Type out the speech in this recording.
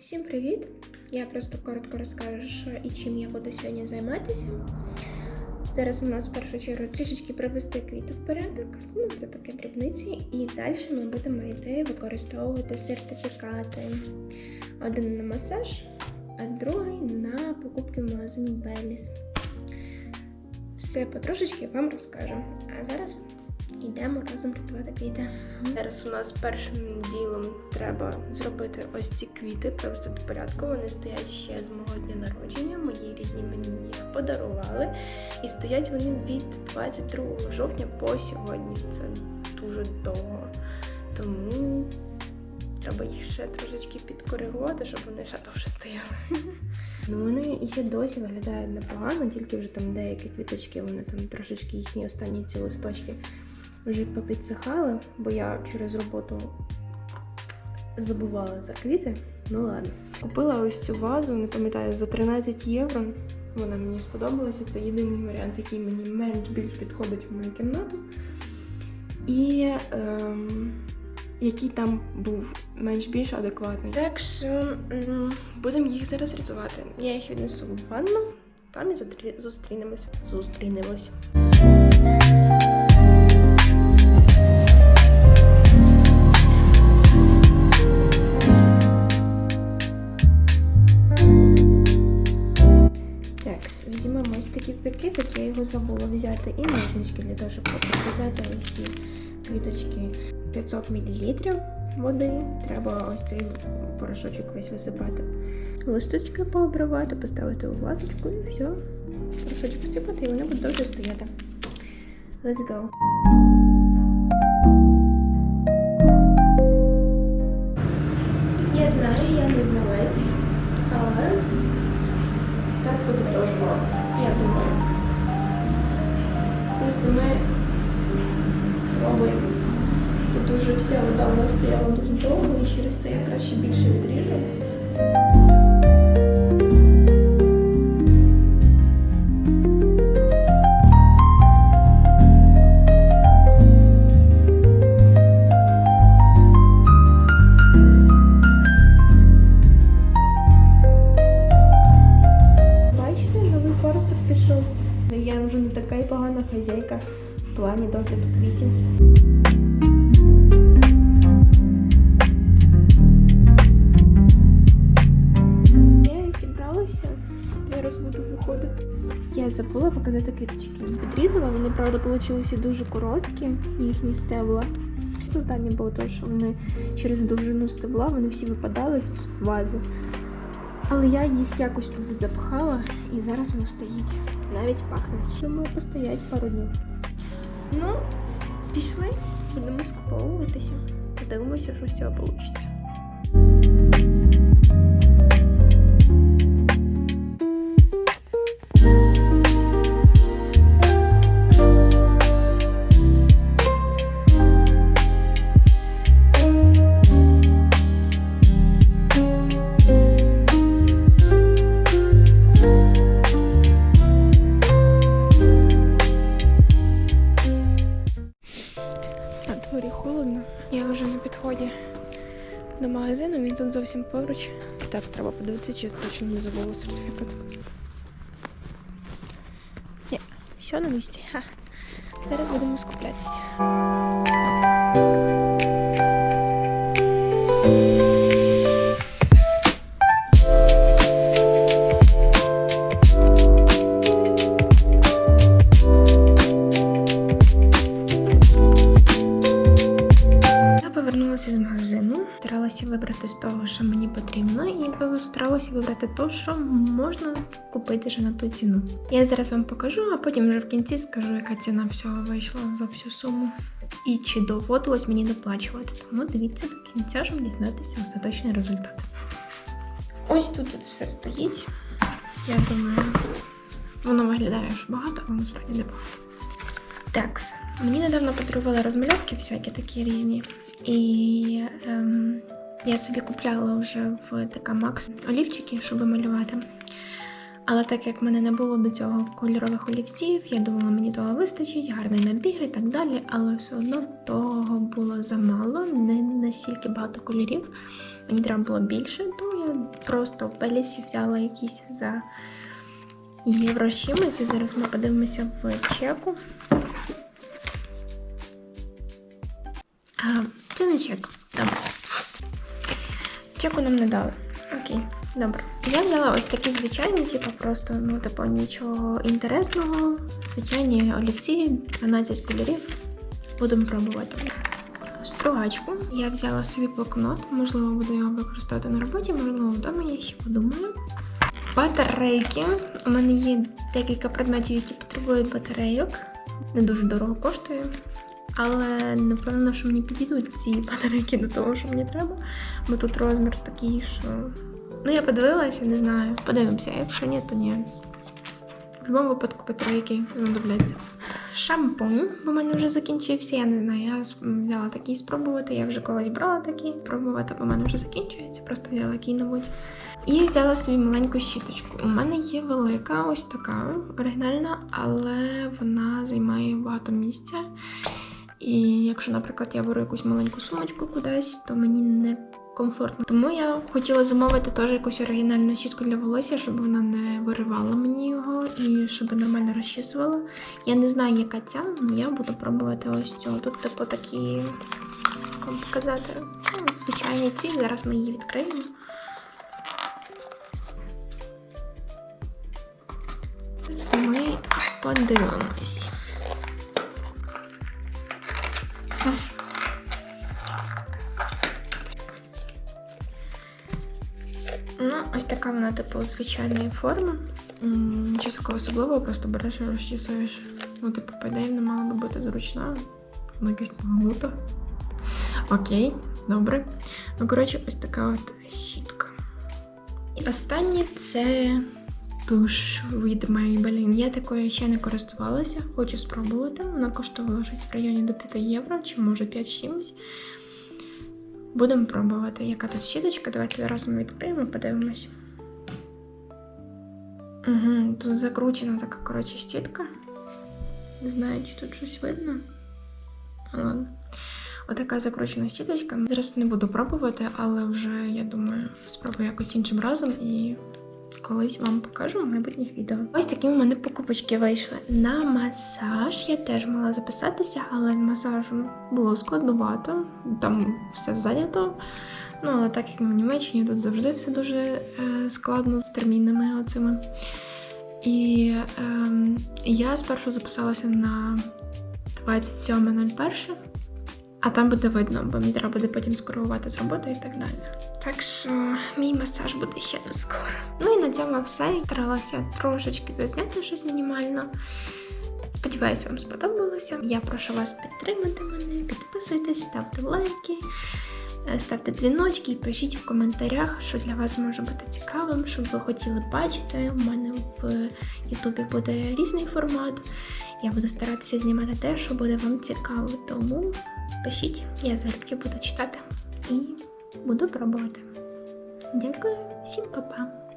Всім привіт! Я просто коротко розкажу, що і чим я буду сьогодні займатися. Зараз у нас в першу чергу трішечки привести квіти в порядок, ну це таке дрібниці, і далі ми будемо йти використовувати сертифікати. Один на масаж, а другий на покупки в магазині Белліс. Все потрошечки вам розкажу. А зараз йдемо разом рятувати квіти. Зараз у нас першим ділом треба зробити ось ці квіти, привести до порядку. Вони стоять ще з мого дня народження. Мої рідні мені їх подарували. І стоять вони від 22 жовтня по сьогодні. Це дуже довго. Тому треба їх ще трошечки підкоригувати, щоб вони ще довше стояли. Ну вони ще досі виглядають непогано, тільки вже там деякі квіточки, вони там трошечки їхні останні ці листочки вже попідсихали, бо я через роботу забувала за квіти. Ну ладно. Купила ось цю вазу, не пам'ятаю, за 13 євро. Вона мені сподобалася. Це єдиний варіант, який мені менш більш підходить в мою кімнату. І ем, який там був менш більш адекватний. Так що будемо їх зараз рятувати. Я їх віднесу в ванну, там і зустрі- зустрінемось. Зустрінемось. Його забула взяти, і ножнички для того, щоб обрізати усі квіточки 500 мл води. Треба ось цей порошочок весь висипати. Листочки пообривати, поставити у вазочку і все. Порошочок всипати, і вони будуть довше стояти. Let's go. Я знаю, я не знавець, але так буде теж я думаю. Просто ми робимо. Тут уже вся вода у нас стояла дуже довго, і через це я краще більше відріжу. Показати квіточки. Підрізала, вони, правда, вийшли дуже короткі, їхні стебла. Завдання було те, що вони через довжину стебла вони всі випадали з вази. Але я їх якось туди запхала і зараз воно стоїть. Навіть пахне. Думаю, постоять пару днів. Ну, пішли, будемо скуповуватися. Подивимося, що з цього вийде. Магазину, він тут зовсім поруч. Так, треба подивитися, чи точно не забула сертифікат. Ні, все на місці. Ха. Зараз будемо скуплятися. Вибрати те, що можна купити ще на ту ціну. Я зараз вам покажу, а потім вже в кінці скажу, яка ціна всього вийшла за всю суму. І чи доводилось мені доплачувати. Тому дивіться до кінця, щоб дізнатися остаточний результат. Ось тут, тут все стоїть. Я думаю, воно виглядає ж багато, але насправді не багато. Так, мені недавно подарували розмальовки всякі такі різні. І ем, я собі купляла вже в ТК Макс олівчики, щоб малювати. Але так як в мене не було до цього кольорових олівців, я думала, мені того вистачить, гарний набір і так далі. Але все одно того було замало, не настільки багато кольорів. Мені треба було більше, то Я просто в Белісі взяла якісь за євро чимось. І зараз ми подивимося в чеку. А, це не чек. Чеку нам не дали. Окей, добре. Я взяла ось такі звичайні, типу просто, ну, типу, нічого інтересного. Звичайні олівці, 12 кольорів. Будемо пробувати. Стругачку. Я взяла собі блокнот, можливо, буду його використовувати на роботі, можливо, вдома я ще подумаю. Батарейки. У мене є декілька предметів, які потребують батарейок. Не дуже дорого коштує. Але напевно, що мені підійдуть ці батарейки до того, що мені треба. Бо тут розмір такий, що. Ну, я подивилася, не знаю. Подивимося, якщо ні, то ні. В будь-якому випадку батарейки знадобляться. Шампунь, бо в мене вже закінчився. Я не знаю, я взяла такий спробувати. Я вже колись брала такий пробувати, бо в мене вже закінчується. Просто взяла який-небудь. І взяла собі маленьку щіточку. У мене є велика, ось така оригінальна, але вона займає багато місця. І якщо, наприклад, я беру якусь маленьку сумочку кудись, то мені не комфортно. Тому я хотіла замовити теж якусь оригінальну щітку для волосся, щоб вона не виривала мені його і щоб нормально розчісувала. Я не знаю, яка ця, але я буду пробувати ось цю. Тут, типу, такі, вам сказати, ну, звичайні ці. Зараз ми її відкриємо. Ми подивимось. Ось така вона, типу, звичайної форми. Нічого такого особливого, просто береш і розчісуєш. Ну, типу, по ідеї, не мала би бути зручна. Вона якась погнута. Окей, добре. Ну, коротше, ось така от щітка. І останнє це туш від Maybelline. Я такою ще не користувалася, хочу спробувати. Вона коштувала щось в районі до 5 євро, чи може 5 з чимось. Будемо пробувати, яка тут щіточка. Давайте разом відкриємо, подивимось. Угу, тут закручена така, коротше, щітка. Не знаю, чи тут щось видно. Ну, Ладно. Отака закручена щіточка. Зараз не буду пробувати, але вже, я думаю, спробую якось іншим разом і колись вам покажу в майбутніх відео. Ось такі у мене покупочки вийшли. На масаж я теж мала записатися, але з масажем було складновато, там все зайнято. Ну, але так як ми в Німеччині, тут завжди все дуже е, складно з термінами оцими. І ем, я спершу записалася на 27.01, а там буде видно, бо мені треба буде потім скоригувати з роботи і так далі. Так що мій масаж буде ще не скоро. Ну і на цьому все. Старалася трошечки зазняти щось мінімально. Сподіваюсь, вам сподобалося. Я прошу вас підтримати мене, підписуйтесь, ставте лайки, ставте дзвіночки і пишіть в коментарях, що для вас може бути цікавим, що ви хотіли бачити. У мене в Ютубі буде різний формат. Я буду старатися знімати те, що буде вам цікаво. Тому пишіть, я залюбки буду читати і буду пробувати. Дякую, всім па-па!